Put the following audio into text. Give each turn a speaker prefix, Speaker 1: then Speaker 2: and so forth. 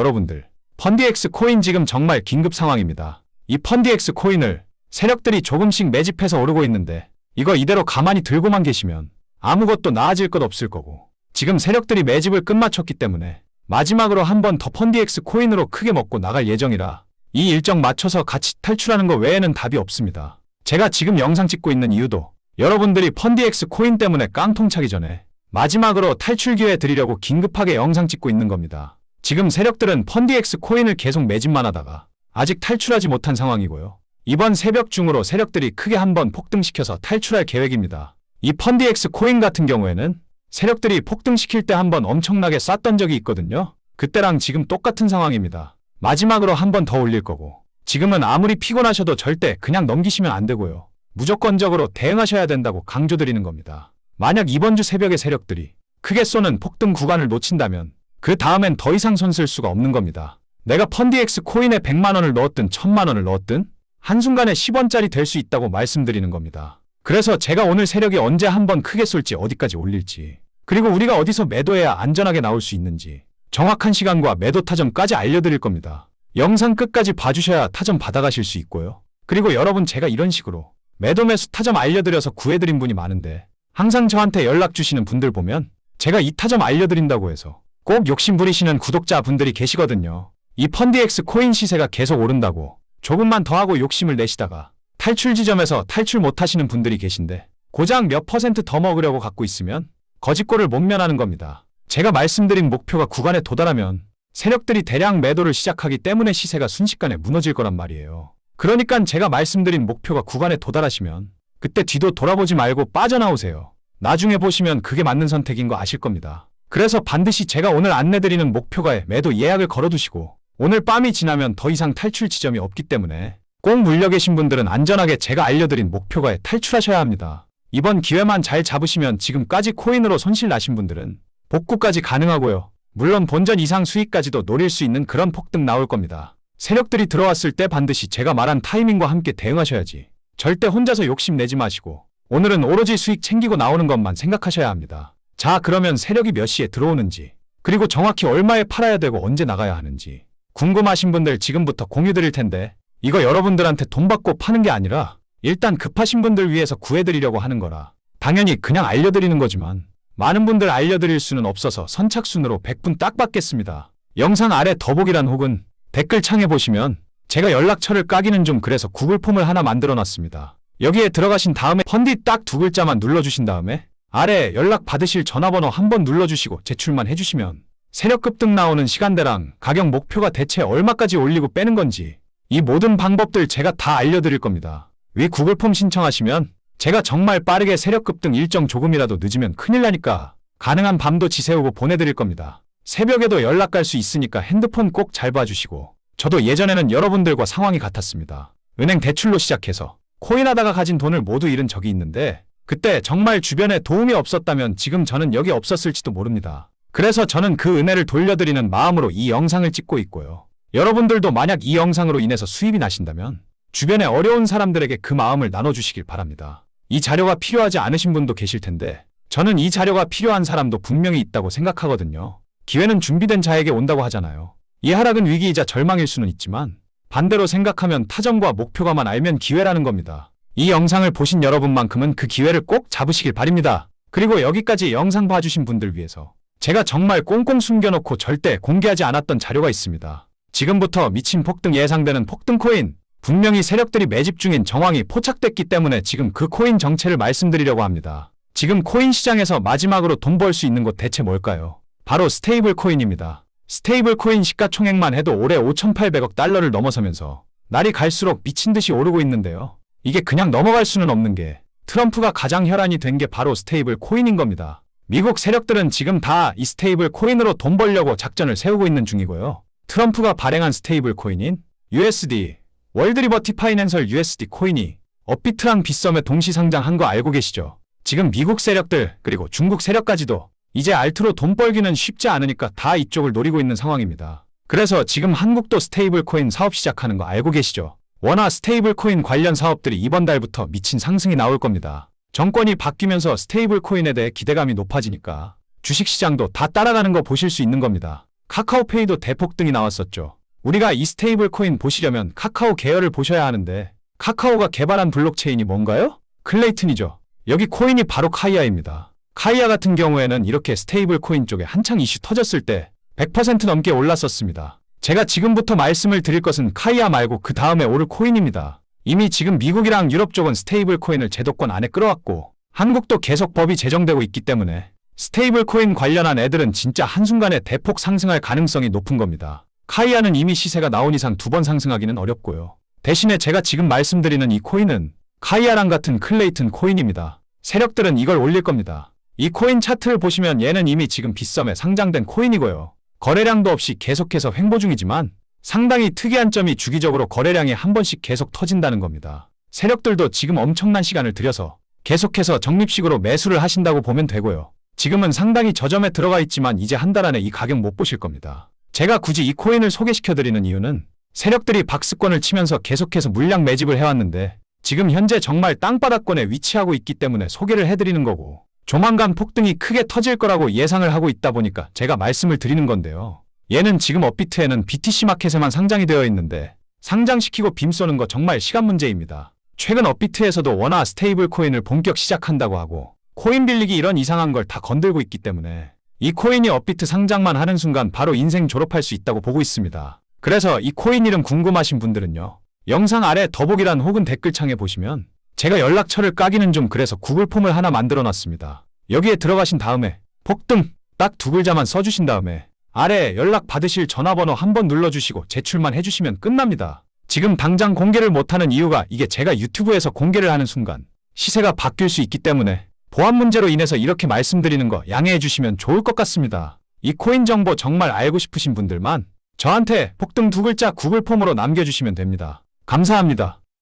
Speaker 1: 여러분들, 펀디엑스 코인 지금 정말 긴급 상황입니다. 이 펀디엑스 코인을 세력들이 조금씩 매집해서 오르고 있는데 이거 이대로 가만히 들고만 계시면 아무것도 나아질 것 없을 거고 지금 세력들이 매집을 끝마쳤기 때문에 마지막으로 한 번 더 펀디엑스 코인으로 크게 먹고 나갈 예정이라 이 일정 맞춰서 같이 탈출하는 것 외에는 답이 없습니다. 제가 지금 영상 찍고 있는 이유도 여러분들이 펀디엑스 코인 때문에 깡통 차기 전에 마지막으로 탈출 기회 드리려고 긴급하게 영상 찍고 있는 겁니다. 지금 세력들은 펀디엑스 코인을 계속 매집만 하다가 아직 탈출하지 못한 상황이고요. 이번 새벽 중으로 세력들이 크게 한번 폭등시켜서 탈출할 계획입니다. 이 펀디엑스 코인 같은 경우에는 세력들이 폭등시킬 때 한번 엄청나게 쌌던 적이 있거든요. 그때랑 지금 똑같은 상황입니다. 마지막으로 한번 더 올릴 거고 지금은 아무리 피곤하셔도 절대 그냥 넘기시면 안 되고요. 무조건적으로 대응하셔야 된다고 강조드리는 겁니다. 만약 이번 주 새벽에 세력들이 크게 쏘는 폭등 구간을 놓친다면 그 다음엔 더 이상 손 쓸 수가 없는 겁니다. 내가 펀디엑스 코인에 100만 원을 넣었든 1000만 원을 넣었든 한순간에 10원짜리 될 수 있다고 말씀드리는 겁니다. 그래서 제가 오늘 세력이 언제 한번 크게 쏠지 어디까지 올릴지 그리고 우리가 어디서 매도해야 안전하게 나올 수 있는지 정확한 시간과 매도 타점까지 알려드릴 겁니다. 영상 끝까지 봐주셔야 타점 받아가실 수 있고요. 그리고 여러분 제가 이런 식으로 매도 매수 타점 알려드려서 구해드린 분이 많은데 항상 저한테 연락 주시는 분들 보면 제가 이 타점 알려드린다고 해서 꼭 욕심 부리시는 구독자분들이 계시거든요. 이 펀디엑스 코인 시세가 계속 오른다고 조금만 더 하고 욕심을 내시다가 탈출 지점에서 탈출 못 하시는 분들이 계신데 고작 몇 퍼센트 더 먹으려고 갖고 있으면 거짓골을 못 면하는 겁니다. 제가 말씀드린 목표가 구간에 도달하면 세력들이 대량 매도를 시작하기 때문에 시세가 순식간에 무너질 거란 말이에요. 그러니까 제가 말씀드린 목표가 구간에 도달하시면 그때 뒤도 돌아보지 말고 빠져나오세요. 나중에 보시면 그게 맞는 선택인 거 아실 겁니다. 그래서 반드시 제가 오늘 안내드리는 목표가에 매도 예약을 걸어두시고 오늘 밤이 지나면 더 이상 탈출 지점이 없기 때문에 꼭 물려 계신 분들은 안전하게 제가 알려드린 목표가에 탈출하셔야 합니다. 이번 기회만 잘 잡으시면 지금까지 코인으로 손실 나신 분들은 복구까지 가능하고요. 물론 본전 이상 수익까지도 노릴 수 있는 그런 폭등 나올 겁니다. 세력들이 들어왔을 때 반드시 제가 말한 타이밍과 함께 대응하셔야지. 절대 혼자서 욕심 내지 마시고 오늘은 오로지 수익 챙기고 나오는 것만 생각하셔야 합니다. 자, 그러면 세력이 몇 시에 들어오는지, 그리고 정확히 얼마에 팔아야 되고 언제 나가야 하는지 궁금하신 분들 지금부터 공유 드릴 텐데 이거 여러분들한테 돈 받고 파는 게 아니라 일단 급하신 분들 위해서 구해드리려고 하는 거라 당연히 그냥 알려드리는 거지만 많은 분들 알려드릴 수는 없어서 선착순으로 100분 딱 받겠습니다. 영상 아래 더보기란 혹은 댓글 창에 보시면 제가 연락처를 까기는 좀 그래서 구글 폼을 하나 만들어 놨습니다. 여기에 들어가신 다음에 펀디 딱 두 글자만 눌러주신 다음에 아래 연락 받으실 전화번호 한번 눌러주시고 제출만 해주시면 세력 급등 나오는 시간대랑 가격 목표가 대체 얼마까지 올리고 빼는 건지 이 모든 방법들 제가 다 알려드릴 겁니다. 위 구글 폼 신청하시면 제가 정말 빠르게 세력 급등 일정 조금이라도 늦으면 큰일 나니까 가능한 밤도 지새우고 보내드릴 겁니다. 새벽에도 연락 갈 수 있으니까 핸드폰 꼭 잘 봐주시고 저도 예전에는 여러분들과 상황이 같았습니다. 은행 대출로 시작해서 코인 하다가 가진 돈을 모두 잃은 적이 있는데 그때 정말 주변에 도움이 없었다면 지금 저는 여기 없었을지도 모릅니다. 그래서 저는 그 은혜를 돌려드리는 마음으로 이 영상을 찍고 있고요. 여러분들도 만약 이 영상으로 인해서 수입이 나신다면 주변에 어려운 사람들에게 그 마음을 나눠주시길 바랍니다. 이 자료가 필요하지 않으신 분도 계실 텐데 저는 이 자료가 필요한 사람도 분명히 있다고 생각하거든요. 기회는 준비된 자에게 온다고 하잖아요. 이 하락은 위기이자 절망일 수는 있지만 반대로 생각하면 타점과 목표가만 알면 기회라는 겁니다. 이 영상을 보신 여러분만큼은 그 기회를 꼭 잡으시길 바랍니다. 그리고 여기까지 영상 봐주신 분들 위해서 제가 정말 꽁꽁 숨겨놓고 절대 공개하지 않았던 자료가 있습니다. 지금부터 미친 폭등 예상되는 폭등 코인, 분명히 세력들이 매집 중인 정황이 포착됐기 때문에 지금 그 코인 정체를 말씀드리려고 합니다. 지금 코인 시장에서 마지막으로 돈 벌 수 있는 곳 대체 뭘까요? 바로 스테이블 코인입니다. 스테이블 코인 시가총액만 해도 올해 5,800억 달러를 넘어서면서 날이 갈수록 미친 듯이 오르고 있는데요. 이게 그냥 넘어갈 수는 없는 게 트럼프가 가장 혈안이 된 게 바로 스테이블 코인인 겁니다. 미국 세력들은 지금 다 이 스테이블 코인으로 돈 벌려고 작전을 세우고 있는 중이고요. 트럼프가 발행한 스테이블 코인인 USD, 월드 리버티 파이낸셜 USD 코인이 업비트랑 빗썸에 동시 상장한 거 알고 계시죠? 지금 미국 세력들 그리고 중국 세력까지도 이제 알트로 돈 벌기는 쉽지 않으니까 다 이쪽을 노리고 있는 상황입니다. 그래서 지금 한국도 스테이블 코인 사업 시작하는 거 알고 계시죠? 워낙 스테이블 코인 관련 사업들이 이번 달부터 미친 상승이 나올 겁니다. 정권이 바뀌면서 스테이블 코인에 대해 기대감이 높아지니까 주식 시장도 다 따라가는 거 보실 수 있는 겁니다. 카카오페이도 대폭등이 나왔었죠. 우리가 이 스테이블 코인 보시려면 카카오 계열을 보셔야 하는데 카카오가 개발한 블록체인이 뭔가요? 클레이튼이죠. 여기 코인이 바로 카이아입니다. 카이아 같은 경우에는 이렇게 스테이블 코인 쪽에 한창 이슈 터졌을 때 100% 넘게 올랐었습니다. 제가 지금부터 말씀을 드릴 것은 카이아 말고 그 다음에 오를 코인입니다. 이미 지금 미국이랑 유럽 쪽은 스테이블 코인을 제도권 안에 끌어왔고 한국도 계속 법이 제정되고 있기 때문에 스테이블 코인 관련한 애들은 진짜 한순간에 대폭 상승할 가능성이 높은 겁니다. 카이아는 이미 시세가 나온 이상 두 번 상승하기는 어렵고요. 대신에 제가 지금 말씀드리는 이 코인은 카이아랑 같은 클레이튼 코인입니다. 세력들은 이걸 올릴 겁니다. 이 코인 차트를 보시면 얘는 이미 지금 빗썸에 상장된 코인이고요. 거래량도 없이 계속해서 횡보 중이지만 상당히 특이한 점이 주기적으로 거래량이 한 번씩 계속 터진다는 겁니다. 세력들도 지금 엄청난 시간을 들여서 계속해서 적립식으로 매수를 하신다고 보면 되고요. 지금은 상당히 저점에 들어가 있지만 이제 한 달 안에 이 가격 못 보실 겁니다. 제가 굳이 이 코인을 소개시켜드리는 이유는 세력들이 박스권을 치면서 계속해서 물량 매집을 해왔는데 지금 현재 정말 땅바닥권에 위치하고 있기 때문에 소개를 해드리는 거고 조만간 폭등이 크게 터질 거라고 예상을 하고 있다 보니까 제가 말씀을 드리는 건데요. 얘는 지금 업비트에는 BTC 마켓에만 상장이 되어 있는데 상장시키고 빔 쏘는 거 정말 시간 문제입니다. 최근 업비트에서도 원화 스테이블 코인을 본격 시작한다고 하고 코인 빌리기 이런 이상한 걸 다 건들고 있기 때문에 이 코인이 업비트 상장만 하는 순간 바로 인생 졸업할 수 있다고 보고 있습니다. 그래서 이 코인 이름 궁금하신 분들은요. 영상 아래 더보기란 혹은 댓글창에 보시면 제가 연락처를 까기는 좀 그래서 구글 폼을 하나 만들어 놨습니다. 여기에 들어가신 다음에 폭등 딱 두 글자만 써주신 다음에 아래 연락 받으실 전화번호 한번 눌러주시고 제출만 해주시면 끝납니다. 지금 당장 공개를 못하는 이유가 이게 제가 유튜브에서 공개를 하는 순간 시세가 바뀔 수 있기 때문에 보안 문제로 인해서 이렇게 말씀드리는 거 양해해 주시면 좋을 것 같습니다. 이 코인 정보 정말 알고 싶으신 분들만 저한테 폭등 두 글자 구글 폼으로 남겨주시면 됩니다. 감사합니다.